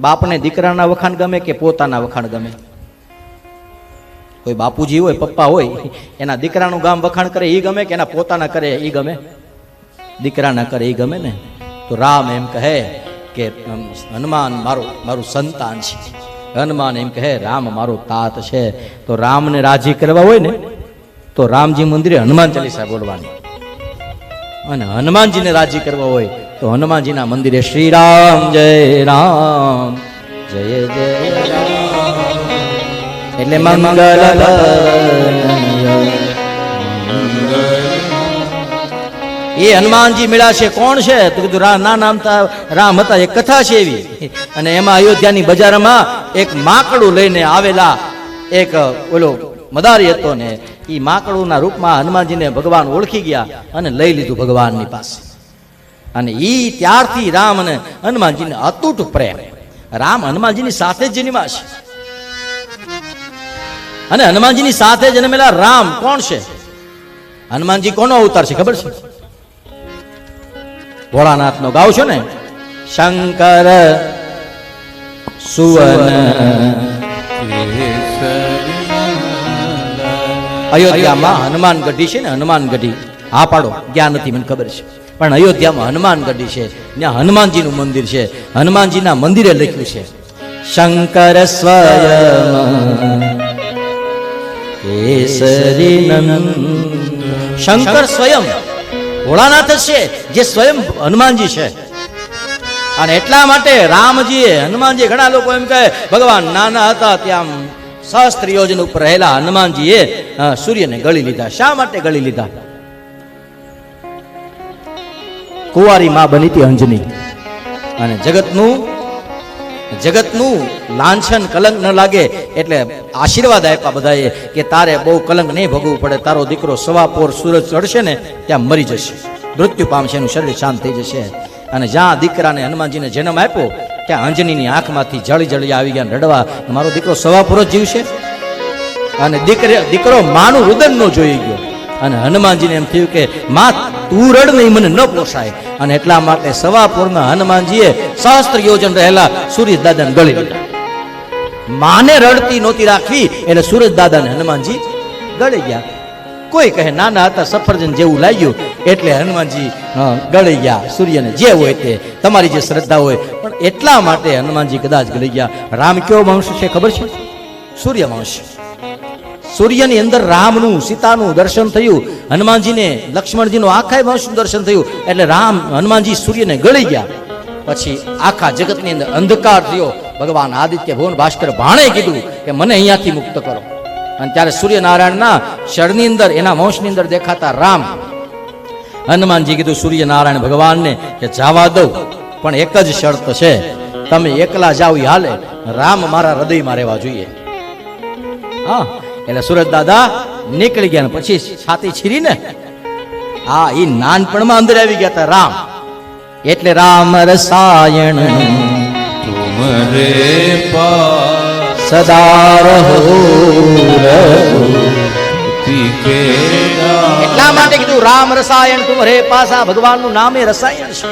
બાપને દીકરાના વખાણ ગમે કે પોતાના વખાણ ગમે? કોઈ બાપુજી હોય, પપ્પા હોય, એના દીકરાનું ગામ વખાણ કરે એ ગમે કે એના પોતાના કરે એ ગમે? દીકરાના કરે એ ગમે ને? તો રામ એમ કહે કે હનુમાન મારું મારું સંતાન છે. હનુમાન એમ કહે, રામ મારો તાત છે. તો રામને રાજી કરવા હોય ને, તો રામજી મંદિરે હનુમાન ચાલીસા બોલવાની. અને હનુમાનજીને રાજી કરવા હોય તો હનુમાનજીના મંદિરે શ્રી રામ જય રામ, જય જય એટલે મંગલ એ હનુમાનજી મેળા છે કોણ છે? તો કીધું રામ ના નામ રામ હતા, એક કથા છે એવી. અને એમાં અયોધ્યાની બજારમાં એક માકડું લઈને આવેલા એક, ઓલો મદારી હતો ને એ માકડુંના રૂપમાં હનુમાનજીને ભગવાન ઓળખી ગયા અને લઈ લીધું ભગવાનની પાસે. અને એ ત્યારથી રામ અને હનુમાનજીને અતૂટ પ્રેમ. રામ હનુમાનજીની સાથે જ જન્મા છે. અને હનુમાનજીની સાથે જન્મેલા રામ કોણ છે? હનુમાનજી કોનો અવતાર છે ખબર છે? ભોળાનાથ નો ગાવ છો ને? શંકર સુવન અયોધ્યામાં હનુમાન ગઢી છે ને? હનુમાન ગઢી. હા પાડો જ્ઞાન નથી, મને ખબર છે. પણ અયોધ્યામાં હનુમાનગઢી છે, ત્યાં હનુમાનજીનું મંદિર છે, હનુમાનજીના મંદિરે લખ્યું છે, શંકર શંકર સ્વયં ભોળાનાથ છે, જે સ્વયં હનુમાનજી છે. અને એટલા માટે રામજીએ હનુમાનજી ઘણા લોકો એમ કહે, ભગવાન નાના હતા ત્યાં સહસ્ત્ર યોજન ઉપર રહેલા હનુમાનજીએ સૂર્યને ગળી લીધા. શા માટે ગળી લીધા? કુંવારી માં બની હતી અંજની. અને જગતનું જગતનું લાંછન કલંક ન લાગે એટલે આશીર્વાદ આપ્યા બધાએ કે તારે બહુ કલંક નહીં ભોગવવું પડે, તારો દીકરો સવા પોર સૂરજ ચડશે ને ત્યાં મરી જશે. મૃત્યુ પામશે એનું શરીર શાંત થઈ જશે. અને જ્યાં દીકરાને હનુમાનજીને જન્મ આપ્યો, ત્યાં અંજનીની આંખમાંથી જળી જળી આવી ગયા રડવા, મારો દીકરો સવા પોર જીવશે? અને દીકરે, દીકરો માનું રુદન નો જોઈ ગયો. અને હનુમાનજીને એમ થયું કે માં તું નહીં, મને ન પોસાય. અને એટલા માટે સવાપુરના હનુમાનજીએ સહસ્ત્ર યોજન રહેલા સૂર્ય દાદાને ગળી લીધા. માને રડતી નહોતી રાખવી, એટલે સૂરજ દાદાને હનુમાનજી ગળી ગયા. કોઈ કહે, નાના હતા, સફરજન જેવું લાગ્યું. એટલે હનુમાનજી ગળી ગયા. સૂર્યને જે હોય તે, તમારી જે શ્રદ્ધા હોય. પણ એટલા માટે હનુમાનજી કદાચ ગળી ગયા. રામ કયો વંશ છે ખબર છે? સૂર્ય વંશ. સૂર્યની અંદર રામનું, સીતાનું દર્શન થયું, હનુમાનજીને, લક્ષ્મણજીનું આખા વંશનું દર્શન થયું, એટલે રામ, હનુમાનજી સૂર્યને ગળી ગયા. પછી આખા જગતની અંદર અંધકાર થયો. ભગવાન આદિત્ય ભુવન ભાસ્કર ભાણે કીધું કે મને અહીંયાથી મુક્ત કરો. અને ત્યારે સૂર્યનારાયણના શરની અંદર, એના વંશની અંદર દેખાતા રામ. હનુમાનજી કીધું, સૂર્યનારાયણ ભગવાનને કે જવા દઉં, પણ એક જ શરત છે. તમે એકલા જાઓ હાલે. રામ મારા હૃદયમાં રહેવા જોઈએ. હા. એટલે સુરત દાદા નીકળી ગયા ને પછી છાતી છીરી ને હા એ નાનપણમાં અંદર આવી ગયા હતા રામ. એટલે રામ રસાયણ. તુમરે સદા રહો એટલા માટે કીધું રામ રસાયણ તુમરે પાસા. ભગવાનનું નામે રસાયણ છે.